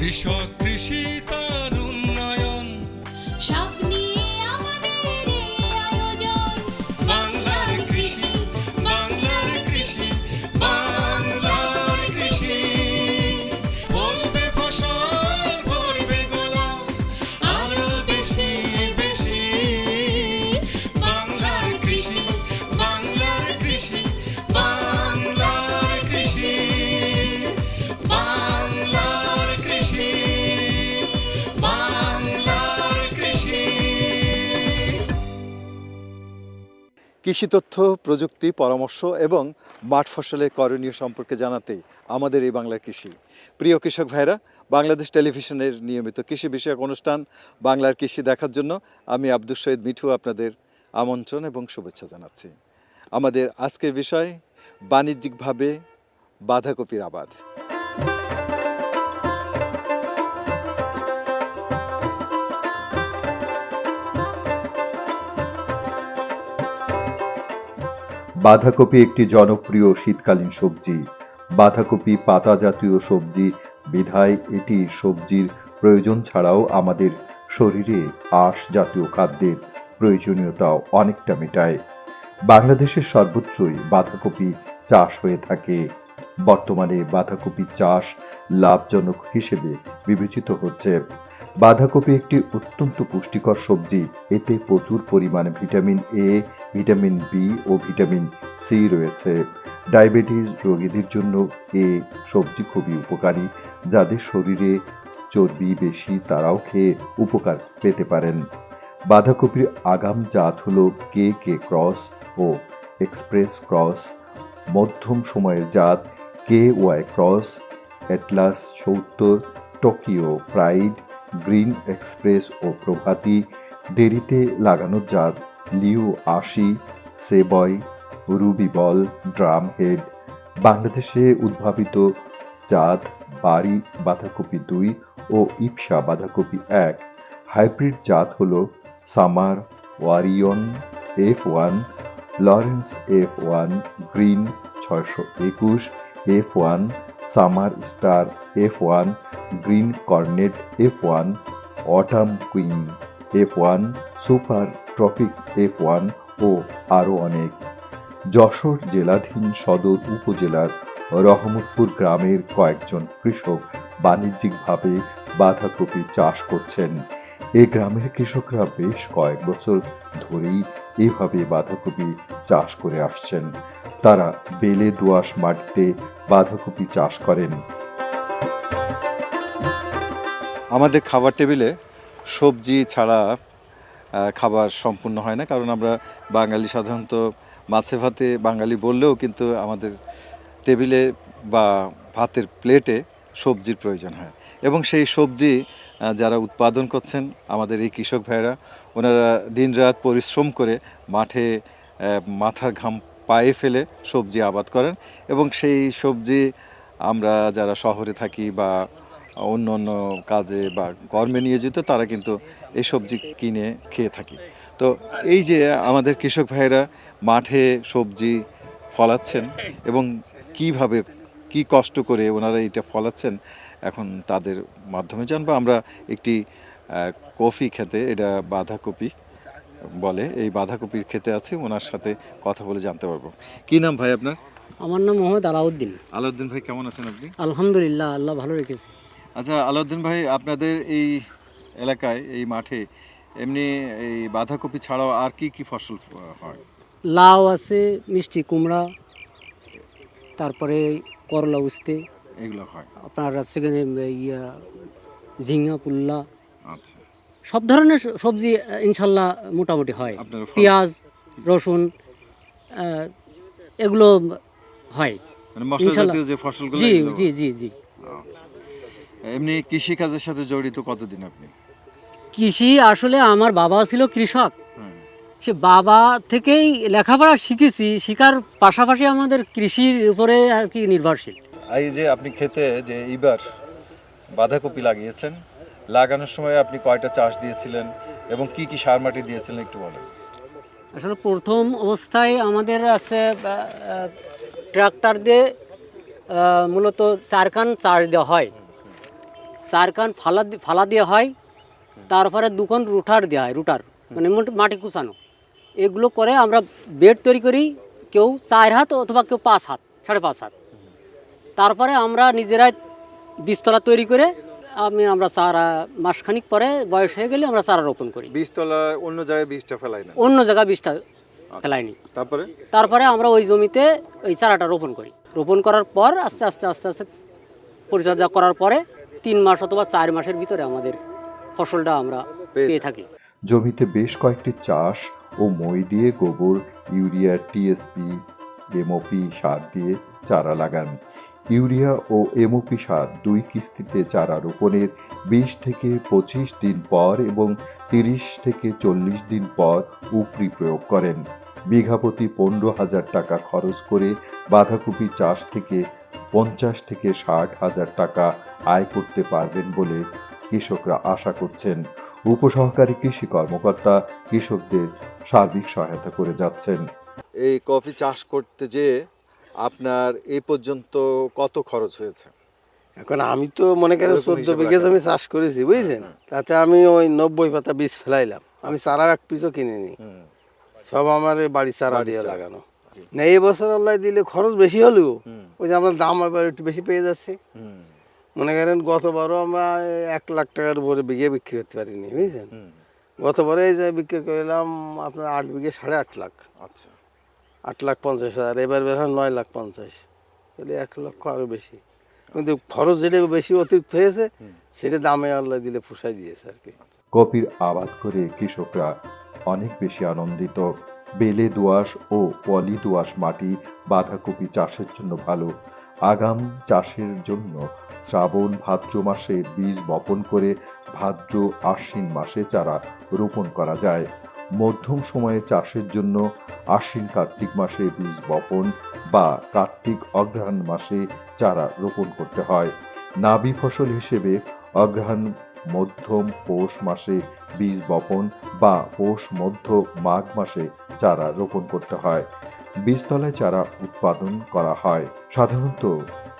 কৃষক কৃষি তার কৃষি তথ্য, প্রযুক্তি, পরামর্শ এবং মাঠ ফসলের করণীয় সম্পর্কে জানাতে আমাদের এই বাংলার কৃষি। প্রিয় কৃষক ভাইরা বাংলাদেশ টেলিভিশনের নিয়মিত কৃষি বিষয়ক অনুষ্ঠান বাংলার কৃষি দেখার জন্য আমি আব্দুল শহীদ মিঠু আপনাদের আমন্ত্রণ এবং শুভেচ্ছা জানাচ্ছি। আমাদের আজকের বিষয়, বাণিজ্যিকভাবে বাঁধাকপির আবাদ। বাঁধাকপি একটি জনপ্রিয় শীতকালীন সবজি। বাঁধাকপি পাতা জাতীয় সবজি, বিধায় এটি সবজির প্রয়োজন ছাড়াও আমাদের শরীরে আঁশ জাতীয় খাদ্যের প্রয়োজনীয়তাও অনেকটা মেটায়। বাংলাদেশের সর্বোচ্চই বাঁধাকপি চাষ হয়ে থাকে। বর্তমানে বাঁধাকপি চাষ লাভজনক হিসেবে বিবেচিত হচ্ছে। বাঁধাকপি একটি অত্যন্ত পুষ্টিকর সবজি। এতে প্রচুর পরিমাণে ভিটামিন এ ভিটামিন বি ও ভিটামিন সি রয়েছে। ডায়াবেটিস রোগীদের জন্য এ সবজি খুবই উপকারী, যাদের শরীরে চর্বি বেশি তারাও খেয়ে উপকার পেতে পারেন। বাঁধাকপির আগাম জাত হল কে কে ক্রস ও এক্সপ্রেস ক্রস মধ্যম সময়ের জাত কে ওয়াই ক্রস অ্যাটলাস সত্তর টোকিও প্রাইড গ্রিন এক্সপ্রেস ও প্রভাতী দেরিতে লাগানো জাত লিও আশি, savoy, ruby ball drum head বাংলাদেশে উদ্ভাবিত জাত বাড়ি বাঁধাকপি দুই ও ইপসা বাঁধাকপি এক। হাইব্রিড জাত হল summer, warrior, F one, Lawrence F one, green ছয়শো একুশ, F one summer star F one green cornet F one autumn queen F one super tropic F one ও আরও অনেক। যশোর জেলাধীন সদর উপজেলার রহমতপুর গ্রামের কয়েকজন কৃষক বাণিজ্যিকভাবে বাঁধাকপি চাষ করছেন। এই গ্রামের কৃষকরা বেশ কয়েক বছর ধরেই এভাবে বাঁধাকপি চাষ করে আসছেন। তারা বেলে দোআঁশ মাটিতে বাঁধাকপি চাষ করেন। আমাদের খাবার টেবিলে সবজি ছাড়া খাবার সম্পূর্ণ হয় না, কারণ আমরা বাঙালি সাধারণত মাছে ভাতে বাঙালি বললেও কিন্তু আমাদের টেবিলে বা ভাতের প্লেটে সবজির প্রয়োজন হয়। এবং সেই সবজি যারা উৎপাদন করছেন আমাদের এই কৃষক ভাইরা ওনারা দিনরাত পরিশ্রম করে মাঠে মাথার ঘাম পায়ে ফেলে সবজি আবাদ করেন এবং সেই সবজি আমরা যারা শহরে থাকি বা অন্য অন্য কাজে বা কর্মে নিয়োজিত, তারা কিন্তু এই সবজি কিনে খেয়ে থাকি। তো এই যে আমাদের কৃষক ভাইয়েরা মাঠে সবজি ফলাচ্ছেন এবং কীভাবে, কি কষ্ট করে ওনারা এটা ফলাচ্ছেন, এখন তাদের মাধ্যমে জানব। আমরা একটি কফি খেতে, এটা বাঁধাকপি বলে এই বাঁধাকপির খেতে আছে ওনার সাথে কথা বলে জানতে পারব। কি নাম ভাই আপনার? আমার নাম মোহাম্মদ আলাউদ্দিন। আলাউদ্দিন ভাই কেমন আছেন আপনি? আলহামদুলিল্লাহ আল্লাহ ভালো রেখেছে। আচ্ছা আলাউদ্দিন ভাই আপনাদের এই এলাকায় এই মাঠে এমনি এই বাঁধাকপি ছাড়াও আর কি কি ফসল হয়? লাউ আছে মিষ্টি কুমড়া তারপরে করলা উস্তে এগুলো হয়। আপনার সেখানে ইয়া ঝিঙ্গা পুল্লা আচ্ছা। সব ধরনের সবজি ইনশাল্লাহ মোটামুটি হয়। পেঁয়াজ রসুন এগুলো হয়। মানে জি জি জি জি। আচ্ছা। এমনি কৃষি কাজের সাথে জড়িত কতদিন আপনি? কৃষি আসলে আমার বাবা ছিল কৃষক। সে বাবা থেকেই লেখাপড়া শিখেছি শিখার পাশাপাশি আমাদের কৃষির উপরে আর কি নির্ভরশীল। এই যে আপনি খেতে যে এইবার বাঁধাকপি লাগিয়েছেন লাগানোর সময় আপনি কয়টা চাষ দিয়েছিলেন এবং কি কি সার মাটি দিয়েছিলেন একটু বলেন। আসলে প্রথম অবস্থায় আমাদের আছে ট্রাক্টর দিয়ে মূলত চারখান চার্জ দেওয়া হয়। চার কান ফালা ফালা দেওয়া হয়, তারপরে দুখন রুটার দেওয়া হয়, রুটার মানে মোট- মাটি কুচানো। এগুলো করে আমরা বেড তৈরি করি, কেউ চার হাত অথবা কেউ পাঁচ হাত, সাড়ে পাঁচ হাত। তারপরে আমরা নিজেরাই বীজতলা তৈরি করে আমি আমরা চারা মাসখানিক পরে বয়স হয়ে গেলে আমরা চারা রোপণ করি। বীজতলা অন্য জায়গায় বীজটা ফেলাই না অন্য জায়গায় বীজটা ফেলাইনি। তারপরে? তারপরে আমরা ওই জমিতে ওই চারাটা রোপণ করি। রোপণ করার পর আস্তে আস্তে আস্তে আস্তে পরিচর্যা করার পরে তিন মাস অথবা চার মাসের ভিতরে আমাদের ফসলটা আমরা পেয়ে পেয়ে থাকি। জমিতে বেশ কয়েকটি চাষ ও মই দিয়ে গোবর ইউরিয়া টিএসপি এমওপি সার দিয়ে চারা লাগান। ইউরিয়া ও এমওপি সার দুই কিস্তিতে চারা রোপণের বিশ থেকে পঁচিশ দিন পর এবং তিরিশ থেকে চল্লিশ দিন পর উপরি প্রয়োগ করেন। বিঘাপতি পনেরো হাজার টাকা খরচ করে বাঁধাকপি চাষ থেকে পঞ্চাশ থেকে ষাট হাজার টাকা আয় করতে পারবেন বলে কৃষকরা আশা করছেন। উপসহকারী কৃষি কর্মকর্তা কৃষকদের সার্বিক সহায়তা করে যাচ্ছেন। এই কফি চাষ করতে যে আপনার এই পর্যন্ত কত খরচ হয়েছে? এখন আমি তো মনে করেন চোদ্দ বিঘে। জমি চাষ করেছি বুঝছেন? তাতে আমি ওই নব্বই পাতা বীজ ফেলাইলাম। আমি চারা এক পিসও কিনিনি। সব আমার বাড়ি চারা দিয়ে লাগানো। না এই বছর আল্লাহ দিলে খরচ বেশি হলেও ওই যে আমরা দাম এবার একটু বেশি পেয়ে যাচ্ছে। মনে করেন গতবারও আমরা এক লাখ টাকার উপরে বিঘে বিক্রি করতে পারিনি বুঝছেন। গতবারে এই যে বিক্রি করলাম আপনার আট বিঘে সাড়ে আট লাখ। আচ্ছা। আট লাখ পঞ্চাশ হাজার এবার বের হয় নয় লাখ পঞ্চাশ। তাহলে এক লক্ষ আরও বেশি। কিন্তু খরচ যেটা বেশি অতিরিক্ত হয়েছে সেটা দামে আল্লাহ দিলে পোষাই দিয়েছে আর কি। কপির আবাদ করে কৃষকরা অনেক বেশি আনন্দিত। বেলে দোআঁশ ও পলি দোআঁশ মাটি বাঁধাকপি চাষের জন্য ভালো। আগাম চাষের জন্য শ্রাবণ ভাদ্র মাসে বীজ বপন করে ভাদ্র আশ্বিন মাসে চারা রোপণ করা যায়। মধ্যম সময়ে চাষের জন্য আশ্বিন কার্তিক মাসে বীজ বপন বা কার্তিক অগ্রহায়ণ মাসে চারা রোপণ করতে হয়। নাবি ফসল হিসেবে অগ্রহায়ণ, মধ্যম, পৌষ মাসে বীজ বপন বা পৌষ, মধ্য, মাঘ মাসে চারা রোপণ করতে হয়। বীজতলায় চারা উৎপাদন করা হয়। সাধারণত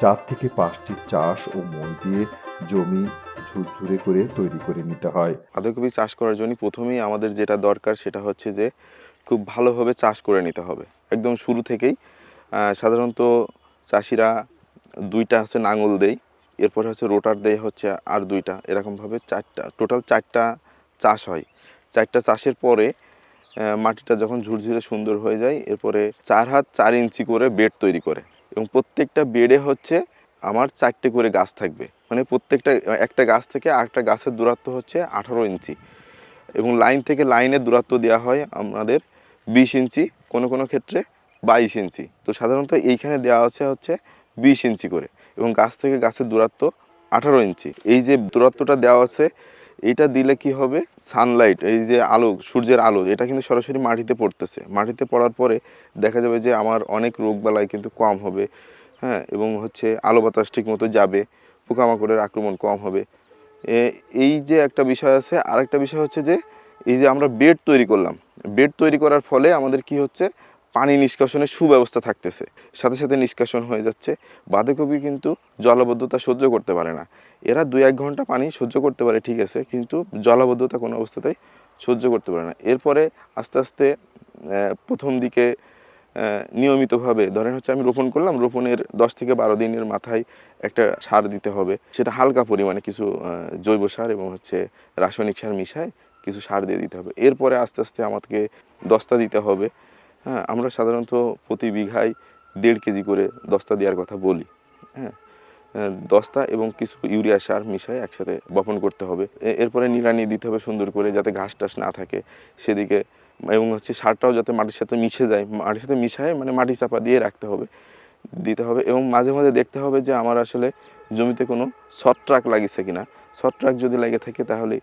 চার থেকে পাঁচটি চাষ ও মই দিয়ে জমি ঝুরঝুরে করে তৈরি করে নিতে হয়। বাঁধাকপি চাষ করার জন্য প্রথমেই আমাদের যেটা দরকার সেটা হচ্ছে যে, খুব ভালোভাবে চাষ করে নিতে হবে। একদম শুরু থেকেই সাধারণত চাষিরা দুইটা হচ্ছে নাঙল দেয়, এরপরে হচ্ছে রোটার দেয় হচ্ছে আর দুইটা। এরকমভাবে চারটা, টোটাল চারটা চাষ হয়। চারটা চাষের পরে মাটিটা যখন ঝুরঝুরে সুন্দর হয়ে যায়, এরপরে চার হাত চার ইঞ্চি করে বেড তৈরি করে। এবং প্রত্যেকটা বেডে হচ্ছে আমার চারটে করে গাছ থাকবে। মানে প্রত্যেকটা, একটা গাছ থেকে আরেকটা গাছের দূরত্ব হচ্ছে আঠারো ইঞ্চি। এবং লাইন থেকে লাইনের দূরত্ব দেওয়া হয় আমাদের বিশ ইঞ্চি, কোনো কোনো ক্ষেত্রে বাইশ ইঞ্চি। তো সাধারণত এইখানে দেওয়া আছে হচ্ছে বিশ ইঞ্চি করে। এবং গাছ থেকে গাছের দূরত্ব আঠারো ইঞ্চি। এই যে দূরত্বটা দেওয়া আছে এইটা দিলে কি হবে? সানলাইট এই যে আলো, সূর্যের আলো, এটা কিন্তু সরাসরি মাটিতে পড়তেছে। মাটিতে পড়ার পরে দেখা যাবে যে আমার অনেক রোগবালাই কিন্তু কম হবে হ্যাঁ? এবং হচ্ছে আলো বাতাস ঠিক মতো যাবে, পোকামাকড়ের আক্রমণ কম হবে। এই যে একটা বিষয় আছে, আরেকটা বিষয় হচ্ছে যে, এই যে আমরা বেড তৈরি করলাম। বেড তৈরি করার ফলে আমাদের কি হচ্ছে? পানি নিষ্কাশনের সুব্যবস্থা থাকতেছে। সাথে সাথে নিষ্কাশন হয়ে যাচ্ছে। বাঁধাকপি কিন্তু জলাবদ্ধতা সহ্য করতে পারে না। এরা দুই এক ঘণ্টা পানি সহ্য করতে পারে, ঠিক আছে, কিন্তু জলাবদ্ধতা কোনো অবস্থাতেই সহ্য করতে পারে না। এরপরে আস্তে আস্তে প্রথম দিকে নিয়মিতভাবে ধরেন হচ্ছে আমি রোপণ করলাম, রোপণের দশ থেকে বারো দিনের মাথায় একটা সার দিতে হবে। সেটা হালকা পরিমাণে কিছু জৈব সার এবং হচ্ছে রাসায়নিক সার মিশায় কিছু সার দিয়ে দিতে হবে। এরপরে আস্তে আস্তে আমাকে দস্তা দিতে হবে। হ্যাঁ আমরা সাধারণত প্রতি বিঘায় দেড় কেজি করে দস্তা দেওয়ার কথা বলি। হ্যাঁ আহ, দস্তা এবং কিছু ইউরিয়া সার মিশায় একসাথে বপন করতে হবে। এরপরে নিড়ানি দিতে হবে সুন্দর করে যাতে ঘাস টাস না থাকে সেদিকে এবং হচ্ছে সারটাও যাতে মাটির সাথে মিশে যায়। মাটির সাথে মিশায় মানে মাটি চাপা দিয়ে রাখতে হবে দিতে হবে এবং মাঝে মাঝে দেখতে হবে যে আমার আসলে জমিতে কোনো ছত্রাক লাগিছে কিনা। ছত্রাক যদি লেগে থাকে তাহলে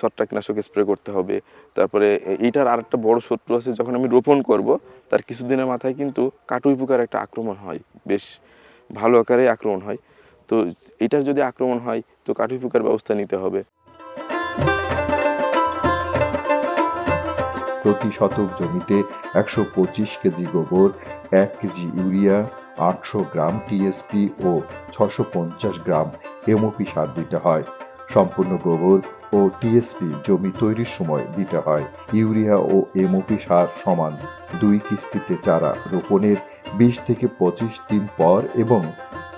ছত্রাকনাশক স্প্রে করতে হবে। তারপরে এইটার আরেকটা বড় শত্রু আছে, যখন আমি রোপণ করব, তার কিছুদিনের মাথায় কিন্তু কাটুই পোকার একটা আক্রমণ হয়। বেশ ভালো আকারে আক্রমণ হয়। তো এটার যদি আক্রমণ হয়, তো কাটুই পোকার ব্যবস্থা নিতে হবে। প্রতি শতক জমিতে একশো পঁচিশ কেজি গোবর, এক কেজি ইউরিয়া, আটশো গ্রাম টিএসপি ও ছশো পঞ্চাশ গ্রাম এমওপি সার দিতে হয়। সম্পূর্ণ গোবর ও টিএসপি জমি তৈরির সময় দিতে হয়। ইউরিয়া ও এমওপি সার সমান দুই কিস্তিতে চারা রোপণের বিশ থেকে পঁচিশ দিন পর এবং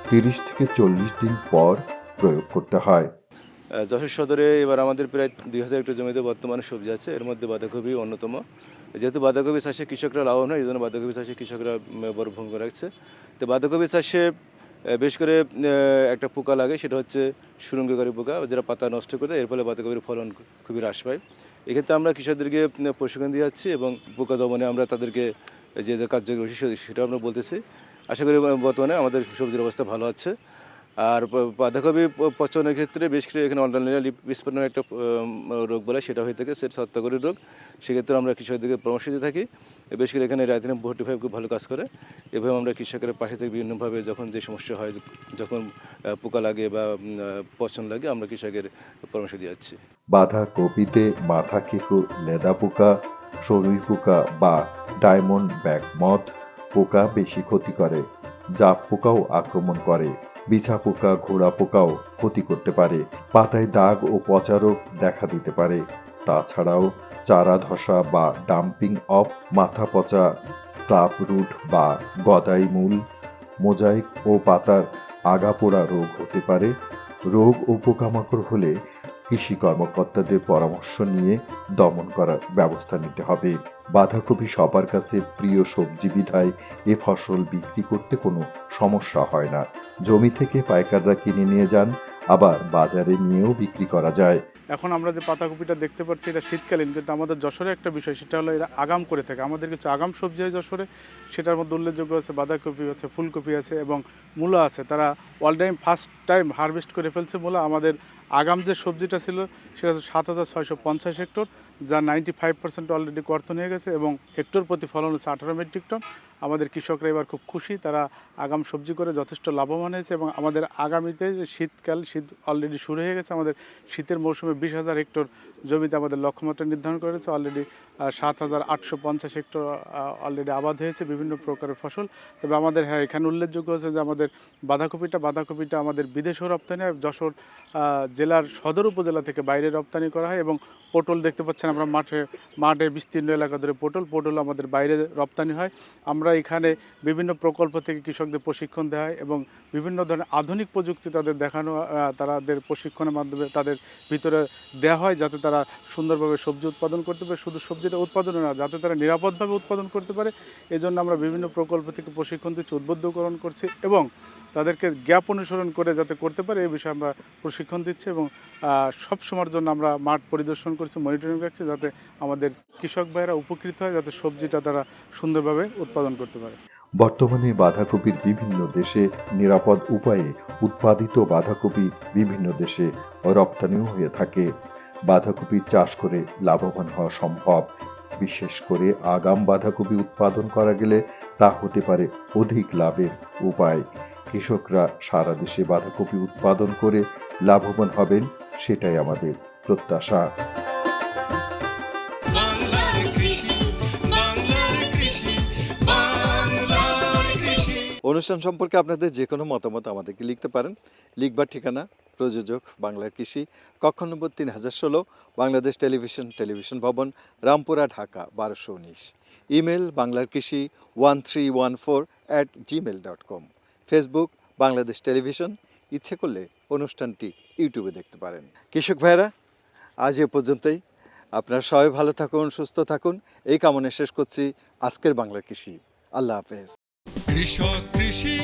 তিরিশ থেকে চল্লিশ দিন পর প্রয়োগ করতে হয়। যশোর সদরে এবার আমাদের প্রায় দুই হাজার হেক্টর জমিতে বর্তমানে সবজি আছে। এর মধ্যে বাঁধাকপি অন্যতম। যেহেতু বাঁধাকপি চাষে কৃষকরা লাভবান হয়, এই জন্য বাঁধাকপি চাষে কৃষকরা বড় ভূমিকা রাখছে। তো বাঁধাকপি চাষে বেশ করে একটা পোকা লাগে, সেটা হচ্ছে সুরঙ্গকারী পোকা, যেটা পাতা নষ্ট করে দেয়, এর ফলে বাঁধাকপির ফলন খুবই হ্রাস পায়। এক্ষেত্রে আমরা কৃষকদেরকে প্রশিক্ষণ দিয়ে যাচ্ছি এবং পোকা দমনে আমরা তাদেরকে যে যে কার্যকরী সেটা আমরা বলতেছি। আশা করি বর্তমানে আমাদের সবজির অবস্থা ভালো আছে। আর বাঁধাকপি পচনের ক্ষেত্রে বেশ কিছু এখানে লিপ বিস্ফোরণ একটা রোগ বলে, সেটা হয়ে থাকে সেটা সত্যাকরী রোগ। সেক্ষেত্রে আমরা কৃষকদেরকে পরামর্শ দিয়ে থাকি। বেশ করে এখানে রায়তিনা ফোর্টি ফাইভ খুব ভালো কাজ করে। এভাবে আমরা কৃষকের পাশে থেকে বিভিন্নভাবে যখন যে সমস্যা হয়, যখন পোকা লাগে বা পচন লাগে, আমরা কৃষকের পরামর্শ দিয়ে যাচ্ছি। বাঁধাকপিতে মাথা কেকু, লেদা পোকা সরুই পোকা বা ডায়মন্ড ব্যাক মথ পোকা বেশি ক্ষতি করে যা পোকাও আক্রমণ করে। বিছা পোকা, ঘোড়া পোকাও ক্ষতি করতে পারে। পাতায় দাগ ও পচা রোগ দেখা দিতে পারে। তাছাড়াও চারা ধসা বা ডাম্পিং অফ মাথা পচা টাপ রুট বা গদাই মূল, মোজাইক ও পাতার আগা পোড়া রোগ হতে পারে। রোগ ও পোকামাকড় হলে কৃষি কর্মকর্তাদের পরামর্শ নিয়ে দমন করার ব্যবস্থা নিতে হবে। বাঁধাকপি সবার কাছে প্রিয় সবজি বিধায় এ ফসল বিক্রি করতে কোনো সমস্যা হয় না। জমি থেকে পাইকাররা কিনে নিয়ে যান, আবার বাজারে নিয়েও বিক্রি করা যায়। এখন আমরা যে পাতাকপিটা দেখতে পাচ্ছি, এটা শীতকালীন, কিন্তু আমাদের যশোরে একটা বিষয়, সেটা হলো এরা আগাম করে থাকে। আমাদের কিছু আগাম সবজি হয় যশোরে, সেটার মধ্যে উল্লেখযোগ্য আছে বাঁধাকপি আছে, ফুলকপি আছে এবং মূলা আছে। তারা all time first time harvest করে ফেলছে মূলা। আমাদের আগাম যে সবজিটা ছিল, সেটা হচ্ছে সাত হাজার ছয়শো পঞ্চাশ হেক্টর, যা নাইনটি ফাইভ পার্সেন্ট অলরেডি কর্তন হয়ে গেছে এবং হেক্টর প্রতি ফলন হচ্ছে আঠারো মেট্রিক টন। আমাদের কৃষকরা এবার খুব খুশি, তারা আগাম সবজি করে যথেষ্ট লাভবান হয়েছে এবং আমাদের আগামীতে যে শীতকাল, শীত অলরেডি শুরু হয়ে গেছে, আমাদের শীতের মৌসুমে বিশ হাজার হেক্টর জমিতে আমাদের লক্ষ্যমাত্রা নির্ধারণ করেছে। অলরেডি সাত হাজার আটশো পঞ্চাশ হেক্টর অলরেডি আবাদ হয়েছে বিভিন্ন প্রকারের ফসল। তবে আমাদের হ্যাঁ এখানে উল্লেখযোগ্য আছে যে আমাদের বাঁধাকপিটা বাঁধাকপিটা আমাদের বিদেশেও রপ্তানি যশোর জেলার সদর উপজেলা থেকে বাইরে রপ্তানি করা হয় এবং পটল দেখতে পাচ্ছেন আমরা মাঠে মাঠে বিস্তীর্ণ এলাকা ধরে পটল। পটল আমাদের বাইরে রপ্তানি হয়। আমরা এখানে বিভিন্ন প্রকল্প থেকে কৃষকদের প্রশিক্ষণ দেওয়া হয় এবং বিভিন্ন ধরনের আধুনিক প্রযুক্তি তাদের দেখানো তাদের প্রশিক্ষণের মাধ্যমে তাদের ভিতরে দেওয়া হয় যাতে তারা সুন্দরভাবে সবজি উৎপাদন করতে পারে। শুধু সবজিটা উৎপাদন না, যাতে তারা নিরাপদভাবে উৎপাদন করতে পারে। এজন্য আমরা বিভিন্ন প্রকল্প থেকে প্রশিক্ষণ দিচ্ছি, উদ্বুদ্ধকরণ করছি এবং তাদেরকে গ্যাপ অনুসরণ করে যাতে করতে পারে, এই বিষয়ে আমরা প্রশিক্ষণ দিচ্ছি এবং সব সময়ের জন্য আমরা মাঠ পরিদর্শন করছি, মনিটরিং রাখছি যাতে আমাদের কৃষক ভাইয়েরা উপকৃত হয়, যাতে সবজিটা তারা সুন্দরভাবে উৎপাদন করতে পারে। বর্তমানে বাঁধাকপির বিভিন্ন দেশে নিরাপদ উপায়ে উৎপাদিত বাঁধাকপি বিভিন্ন দেশে রপ্তানিও হয়ে থাকে। বাঁধাকপি চাষ করে লাভবান হওয়া সম্ভব। বিশেষ করে আগাম বাঁধাকপি উৎপাদন করা গেলে তা হতে পারে অধিক লাভের উপায়। কৃষকরা সারা দেশে বাঁধাকপি উৎপাদন করে লাভবান হবেন সেটাই আমাদের প্রত্যাশা। অনুষ্ঠান সম্পর্কে আপনাদের যে কোনো মতামত আমাদেরকে লিখতে পারেন। লিখবার ঠিকানা প্রযোজক বাংলার কৃষি কক্ষ নম্বর তিন হাজার ষোলো বাংলাদেশ টেলিভিশন টেলিভিশন ভবন রামপুরা ঢাকা বারোশো উনিশ। ইমেল বাংলার কৃষি one three one four at gmail dot com facebook Bangladesh television ইচ্ছে করলে অনুষ্ঠানটি ইউটিউবে দেখতে পারেন। কৃষক ভাইরা আজ এ পর্যন্তই। আপনারা সবাই ভালো থাকুন, সুস্থ থাকুন। এই কামনে শেষ করছি আজকের বাংলা কৃষি। আল্লাহ হাফেজ। কৃষক কৃষি